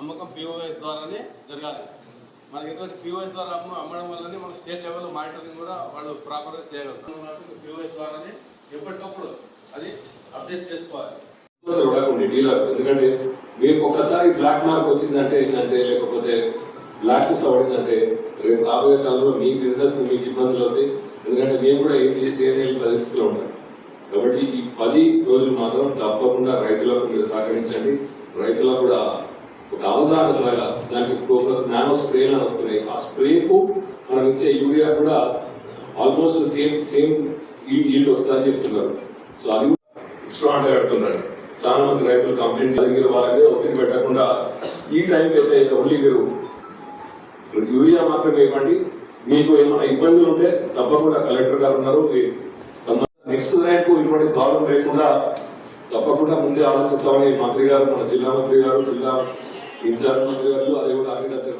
అమ్మకం పిఓఎస్ ద్వారానే జరగాలి. మనకి ఎటువంటి పిఓఎస్ ద్వారా అమ్మ అమ్మడం వల్లనే మన స్టేట్ లెవెల్ మానిటరింగ్ కూడా వాళ్ళు ప్రాపర్గా చేయగలుగుతారు. పిఓఎస్ ద్వారానే ఎప్పటికప్పుడు అది అప్డేట్ చేసుకోవాలి. ఇబ్బందులు డీలర్ ఎందుకంటే మీకు ఒకసారి బ్లాక్ మార్క్ వచ్చిందంటే ఏంటంటే లేకపోతే బ్లాక్ లిస్ట్ పడిందంటే రేపు రాబోయే కాలంలో మీ బిజినెస్ మీకు ఇబ్బందులు అవుతాయి. ఎందుకంటే మేము కూడా ఏం చేయలేని పరిస్థితిలో ఉంటాం కాబట్టి ఈ పది రోజులు మాత్రం తప్పకుండా రైతులకు మీరు సహకరించండి. రైతులకు కూడా ఒక అవగాహన లాగా దానికి ఒక నానో స్ప్రేలు అని వస్తున్నాయి. ఆ స్ప్రేకు మనం ఇచ్చే యూరియా కూడా ఆల్మోస్ట్ సేమ్ సేమ్ ఈల్డ్ వస్తుందని చెప్తున్నారు. సో అది స్ట్రాంగ్ కడుతున్నాడు చాలా మంది రైతులు కంప్లైంట్ దగ్గర వాళ్ళకి ఒత్తిడి పెట్టకుండా ఈ టైంకి అయితే ఓన్లీ మీరు యూరియా మాత్రమే ఇవ్వండి. మీకు ఏమైనా ఇబ్బందులు ఉంటే తప్పకుండా కలెక్టర్ గారు ఉన్నారు. నెక్స్ట్ ర్యాంకు ఇటువంటి ప్రాబ్లం లేకుండా తప్పకుండా ముందే ఆలోచిస్తామని మంత్రి గారు మన జిల్లా మంత్రి గారు జిల్లా ఇన్ఛార్జ్ మంత్రి గారు అదే కూడా అగ్రికల్చర్